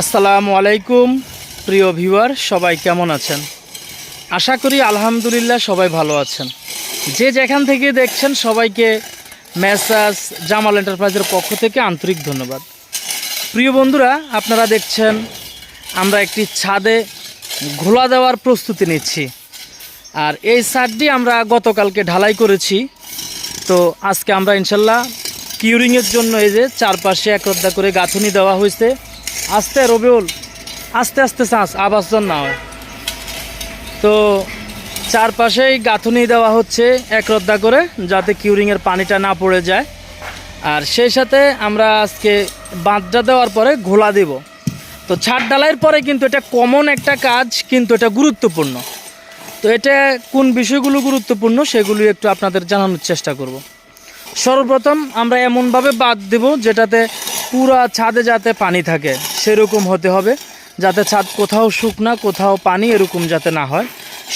আসসালামু আলাইকুম, প্রিয় ভিউয়ার, সবাই কেমন আছেন? আশা করি আলহামদুলিল্লাহ সবাই ভালো আছেন। যে যেখান থেকে দেখছেন, সবাইকে মেসাজ, জামাল এন্টারপ্রাইজের পক্ষ থেকে আন্তরিক ধন্যবাদ। প্রিয় বন্ধুরা, আপনারা দেখছেন, আমরা একটি ছাদে ঘোলা দেওয়ার প্রস্তুতি নিচ্ছি। আর এই ছাদটি আমরা গতকালকে ঢালাই করেছি। তো আজকে আমরা ইনশাল্লাহ কিউরিংয়ের জন্য এই যে চারপাশে এক রদ্দা করে গাঁথুনি দেওয়া হয়েছে। আস্তে রবিউল, আস্তে আস্তে চাষ আবাস না। হয় তো চারপাশেই গাঁথুনি দেওয়া হচ্ছে এক রদ্দা করে, যাতে কিউরিংয়ের পানিটা না পড়ে যায়। আর সেই সাথে আমরা আজকে বাঁধটা দেওয়ার পরে ঘোলা দেব। তো ছাদ ডালাইয়ের পরে কিন্তু এটা কমন একটা কাজ, কিন্তু এটা গুরুত্বপূর্ণ। তো এটা কোন বিষয়গুলো গুরুত্বপূর্ণ, সেগুলি একটু আপনাদের জানানোর চেষ্টা করব। সর্বপ্রথম আমরা এমনভাবে বাদ দেব যেটাতে পুরা ছাদে যাতে পানি থাকে, সেরকম হতে হবে, যাতে ছাদ কোথাও শুকনা, কোথাও পানি এরকম যাতে না হয়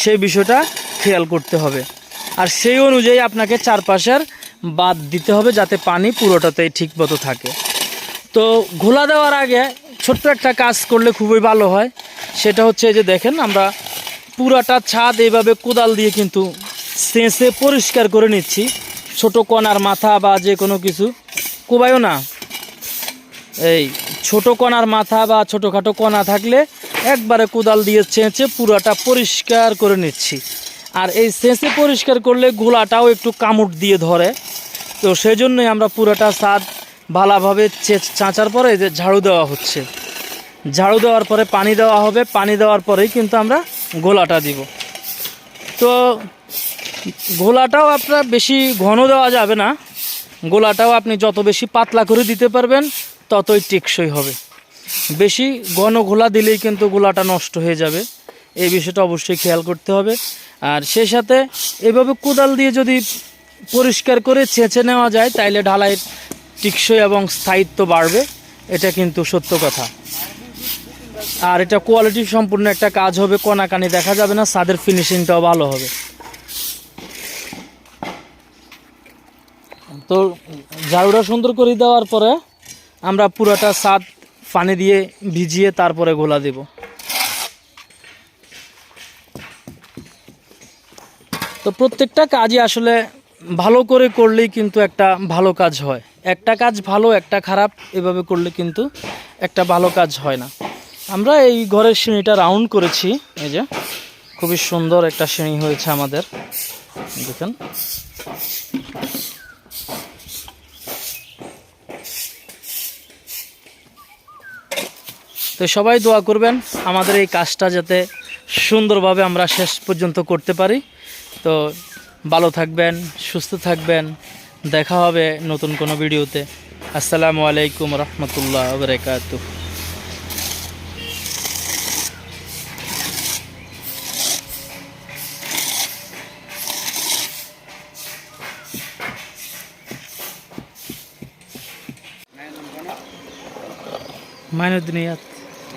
সেই বিষয়টা খেয়াল করতে হবে। আর সেই অনুযায়ী আপনাকে চারপাশের বাদ দিতে হবে যাতে পানি পুরোটাতেই ঠিক মতো থাকে। তো ঘোলা দেওয়ার আগে ছোট্ট একটা কাজ করলে খুবই ভালো হয়, সেটা হচ্ছে যে দেখেন আমরা পুরাটা ছাদ এইভাবে কোদাল দিয়ে কিন্তু সেঁচে পরিষ্কার করে নিচ্ছি। ছোট কণার মাথা বা যে কোনো কিছু, কোবায়ও না। এই ছোট কণার মাথা বা ছোটোখাটো কণা থাকলে একবারে কোদাল দিয়ে চেঁচে পুরাটা পরিষ্কার করে নিচ্ছি। আর এই চেঁচে পরিষ্কার করলে গোলাটাও একটু কামড় দিয়ে ধরে। তো সেই জন্যই আমরা পুরোটা ছাদ ভালোভাবে চাঁচার পরে যে ঝাড়ু দেওয়া হচ্ছে। ঝাড়ু দেওয়ার পরে পানি দেওয়া হবে, পানি দেওয়ার পরেই কিন্তু আমরা গোলাটা দিব। তো গোলাটাও আপনার বেশি ঘন দেওয়া যাবে না। গোলাটাও আপনি যত বেশি পাতলা করে দিতে পারবেন, ততই টেকসই হবে। বেশি ঘন ঘোলা দিলেই কিন্তু গোলাটা নষ্ট হয়ে যাবে। এই বিষয়টা অবশ্যই খেয়াল করতে হবে। আর সেই সাথে এভাবে কোদাল দিয়ে যদি পরিষ্কার করে ছেঁচে নেওয়া যায়, তাইলে ঢালাইয়ের টিকসই এবং স্থায়িত্ব বাড়বে। এটা কিন্তু সত্য কথা। আর এটা কোয়ালিটি সম্পূর্ণ একটা কাজ হবে, কনাকানি দেখা যাবে না ছাদের ফিনিশিংটাও ভালো হবে। তো ঝাড়ুটা সুন্দর করে দেওয়ার পরে আমরা পুরোটা সাদ পানি দিয়ে ভিজিয়ে তারপরে গোলা দেব। তো প্রত্যেকটা কাজই আসলে ভালো করে করলেই কিন্তু একটা ভালো কাজ হয়। একটা কাজ ভালো, একটা খারাপ, এভাবে করলে কিন্তু একটা ভালো কাজ হয় না। আমরা এই ঘরের সিঁড়িটা রাউন্ড করেছি, এই যে। খুবই সুন্দর একটা সিঁড়ি হয়েছে আমাদের। দেখেন। তো সবাই দোয়া করবেন, আমাদের এই কাজটা যাতে সুন্দরভাবে আমরা শেষ পর্যন্ত করতে পারি। তো ভালো থাকবেন, সুস্থ থাকবেন, দেখা হবে নতুন কোনো ভিডিওতে। আসসালামু আলাইকুম রহমতুল্লাহ বরকাত। মাইনুদ্দিনিয়াত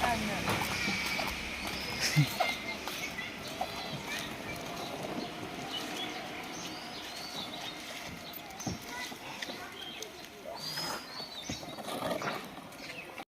Thank you.